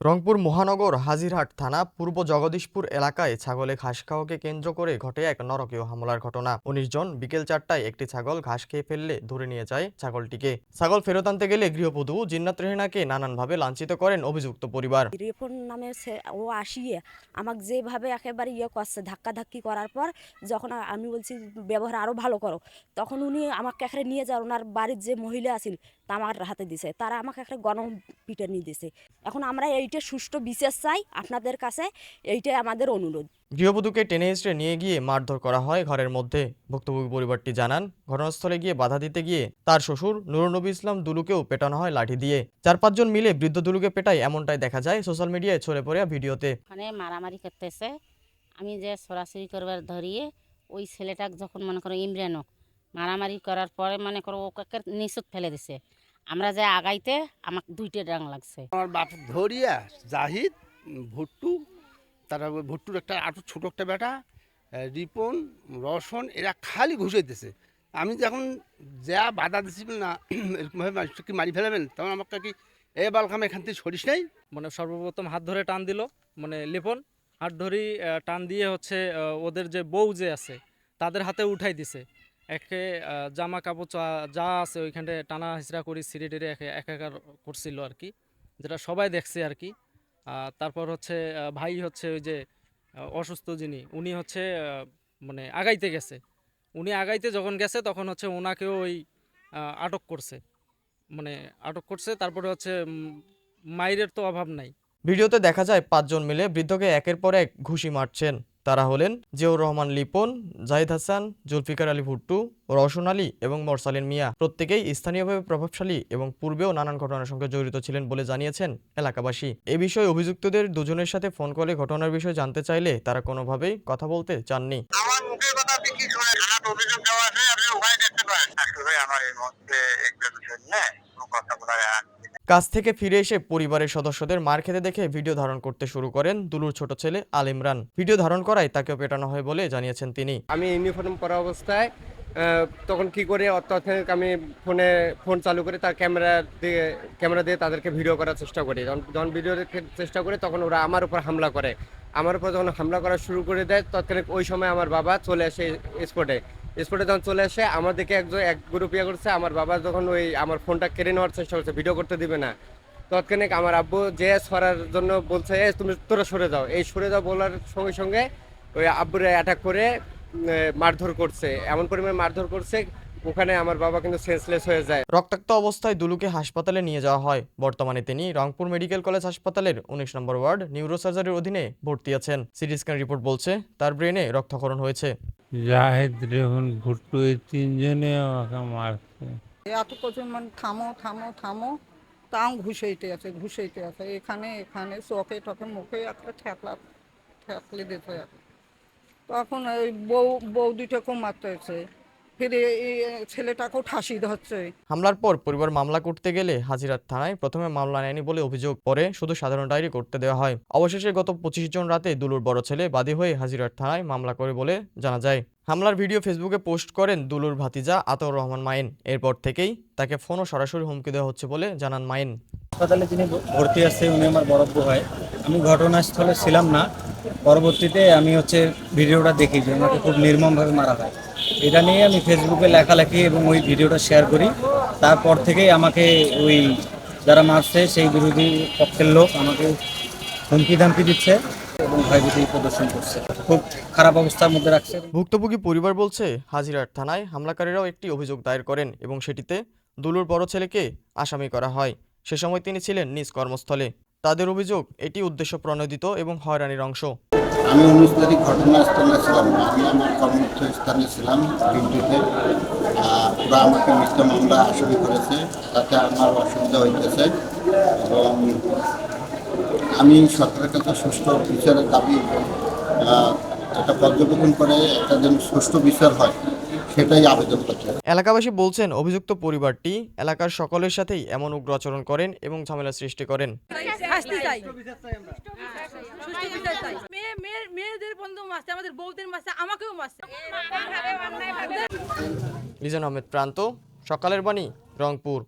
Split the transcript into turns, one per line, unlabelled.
রংপুর মহানগর হাজিরহাট থানা পূর্ব জগদীশপুর এলাকায় ছাগলে ঘাস খাওয়াকে কেন্দ্র করে ঘটে এক নরকীয় হামলার ঘটনা। উনিশ জন বিকেল চারটায় একটি ছাগল ঘাস খেয়ে ফেললে ধরে নিয়ে যায় ছাগলটিকে। ছাগল ফেরত আনতে গেলে গৃহবধূ জিন্নাত রেহেনাকে নানানভাবে লাঞ্ছিত করেন অভিযুক্ত পরিবার।
রিপন নামে ও আসিয়ে আমাকে যেভাবে একেবারে ইয়ে করছে, ধাক্কাধাক্কি করার পর যখন আমি বলছি, ব্যবহার আরও ভালো করো। তখন উনি আমাকে এখানে নিয়ে যান ওনার বাড়ির যে মহিলা আছিল তা আমার হাতে দিছে। তারা আমাকে একটা গণ পিটে নিয়ে দিছে। এখন আমরা এইটা সুষ্ঠু বিশেষ চাই আপনাদের কাছে এইটাই আমাদের অনুরোধ।
গৃহবধূকে টেনে হিসড়ে নিয়ে গিয়ে মারধর করা হয় ঘরের মধ্যে। ভুক্তভোগী পরিবারটি জানান ঘটনাস্থলে গিয়ে বাধা দিতে গিয়ে তার শ্বশুর নুরনবী ইসলাম দুলুকেও পেটানো হয় লাঠি দিয়ে। চার পাঁচজন মিলে বৃদ্ধ দুলুকে পেটায় এমনটাই দেখা যায় সোশ্যাল মিডিয়ায় ছড়ে পড়ে ভিডিওতে।
মানে মারামারি করতেছে। আমি যে সরাসরি করবার ধরিয়ে ওই ছেলেটাকে যখন মনে করো ইমরানক মারামারি করার পরে মনে করো ওকে নিচুত ফেলে দিছে। আমরা যে আগাইতে আমাকে দুইটা ডাং লাগছে।
আমার বাপ ধরিয়া জাহিদ ভুট্টু তারপর ভুট্টুর একটা আটু ছোটো একটা বেটা রিপন রসন এরা খালি ঘুষাইতেছে আমি যখন যা বাধা দিচ্ছি না এরকমভাবে মানুষকে মারি ফেলাবেন? তখন আমাকে কি এ বালখাম এখান থেকে সরিস নাই?
মানে সর্বপ্রথম হাত ধরে টান দিল মানে লিপন হাত ধরি টান দিয়ে হচ্ছে ওদের যে বউ যে আছে তাদের হাতে উঠাই দিছে। একে জামা কাপড় যা আছে ওইখানে টানা হিসরা করি সিঁড়ি টিড়ে একে একাকার করছিল আর কি, যেটা সবাই দেখছে আর কি। তারপর হচ্ছে ভাই হচ্ছে ওই যে অসুস্থ যিনি, উনি হচ্ছে মানে আগাইতে গেছে। উনি আগাইতে যখন গেছে তখন হচ্ছে ওনাকেও ওই আটক করছে। মানে আটক করছে, তারপরে হচ্ছে মাইরের তো অভাব নাই।
ভিডিওতে দেখা যায় পাঁচজন মিলে বৃদ্ধকে একের পর এক ঘুষি মারছেন। তারা হলেন জিয়াউর রহমান লিপন জাহিদ হাসান জুলফিকার আলী ভুট্টু রওশন আলী এবং মরসালিন মিয়া। প্রত্যেকেই স্থানীয়ভাবে প্রভাবশালী এবং পূর্বেও নানান ঘটনার সঙ্গে জড়িত ছিলেন বলে জানিয়েছেন এলাকাবাসী। এ বিষয়ে অভিযুক্তদের দুজনের সাথে ফোন কলে ঘটনার বিষয়ে জানতে চাইলে তারা কোনোভাবেই কথা বলতে চাননি।
আমার মুখের কথা আপনি কি শুনে অভিযোগ দেওয়া আছে আপনি ওখানে দেখতে পারেন। আসলে আমার এই কথা বলা
কাজ থেকে ফিরে এসে পরিবারের সদস্যদের মার খেতে দেখে ভিডিও ধারণ করতে শুরু করেন দুলুর ছোট ছেলে আল ইমরান ভিডিও ধারণ করায় তাকেও পেটানো হয় বলে জানিয়েছেন তিনি।
আমি ইউনিফর্ম পরা অবস্থায় তখন কি করে তৎক্ষণিক আমি ফোনে ফোন চালু করে তার ক্যামেরা দিয়ে ক্যামেরা দিয়ে তাদেরকে ভিডিও করার চেষ্টা করি। যখন যখন ভিডিও চেষ্টা করি তখন ওরা আমার উপর হামলা করে। আমার উপর যখন হামলা করা শুরু করে দেয় তৎক্ষণিক ওই সময় আমার বাবা চলে আসে স্পটে স্পটে যখন চলে আসে আমার দিকে একজন এক গ্রুপ ইয়ে করছে আমার বাবা যখন ওই আমার ফোনটা কেড়ে নেওয়ার চেষ্টা করছে ভিডিও করতে দিবে না। তৎক্ষণিক আমার আব্বু যে সরার জন্য বলছে "এ, তুমি তোরা সরে যাও। এই সরে যাও বলার সঙ্গে সঙ্গে ওই আব্বুরে অ্যাটাক করে মারধর করছে। এমন পরিমাণে মারধর করছে ওখানে আমার বাবা কিন্তু সেন্সলেস হয়ে যায়।
রক্তাক্ত অবস্থায় দুলুকে হাসপাতালে নিয়ে যাওয়া হয়। বর্তমানে তিনি রংপুর মেডিকেল কলেজ হাসপাতালের উনিশ নম্বর ওয়ার্ড নিউরোসার্জারির অধীনে ভর্তি আছেন। সিটি স্ক্যান রিপোর্ট বলছে তার ব্রেনে রক্তক্ষরণ হয়েছে।
জাহেদ রেহন ভুট্টু এই তিনজনে আমাকে মারছে।
এত কজন মানে থামো থামো থামো তাও ঘুষাইতে আছে ঘুষাইতে আছে। এখানে এখানে চোখে টকে মুখে একটা ঠেকলা ঠেকলে দিতে তখন ওই বউ বউ দুটোকেও মারতে হয়েছে ফিরে ছেলেটাকেও ঠাসি ধরছে।
হামলার পর পরিবার মামলা করতে গেলে হাজিরাত থানায় প্রথমে মামলা নেয়নি বলে অভিযোগ পরে শুধু সাধারণ ডায়েরি করতে দেওয়া হয়। অবশেষে গত পঁচিশ জন রাতে দুলুর বড় ছেলে বাদী হয়ে হাজিরাত থানায় মামলা করে বলে জানা যায়। হামলার ভিডিও ফেসবুকে পোস্ট করেন দুলুর ভাতিজা আতর রহমান মাইন এরপর থেকেই তাকে ফোন ও সরাসরি হুমকি দেওয়া হচ্ছে বলে জানান মাইন
হাসপাতালে যিনি ভর্তি আছে উনি আমার বরব্য হয়। আমি ঘটনাস্থলে ছিলাম না। পরবর্তীতে আমি হচ্ছে ভিডিওটা দেখি যে ওনাকে খুব নির্মমভাবে মারা হয়। এটা নিয়ে আমি ফেসবুকে লেখালেখি এবং ওই ভিডিওটা শেয়ার করি। তারপর থেকেই আমাকে ওই যারা মারছে, সেই বিরোধী পক্ষের লোক আমাকে হুমকি ধামকি দিচ্ছে এবং ভয়ভীতি প্রদর্শন করছে। খুব খারাপ অবস্থার মধ্যে রাখছে।
ভুক্তভোগী পরিবার বলছে হাজিরাট থানায় হামলাকারীরাও একটি অভিযোগ দায়ের করেন এবং সেটিতে দুলুর বড় ছেলেকে আসামি করা হয়। সে সময় তিনি ছিলেন নিজ কর্মস্থলে। তাদের অভিযোগ এটি উদ্দেশ্য প্রণোদিত এবং হয়রানির অংশ।
আমি উনিশ তারিখ ঘটনাস্থলে ছিলাম। আমি আমার কর্মস্থ স্থানে ছিলাম আহ, ওরা আমাকে মিথ্যা মামলা আসামি করেছে। তাতে আমার অসুবিধা হইতেছে এবং আমি সরকারের কাছে সুষ্ঠু বিচারের দাবি এটা পর্যবেক্ষণ করে একটা যেন সুষ্ঠু বিচার হয়। সেটাই আবেদন করছে।
এলাকাবাসী বলছেন অভিযুক্ত পরিবারটি এলাকার সকলের সাথেই এমন উগ্র আচরণ করেন এবং ঝামেলা সৃষ্টি করেন।
মেয়েদের বন্ধু আমাদের বউদের আমাকেও
লিজন আহমেদ প্রান্ত সকালের বাণী রংপুর।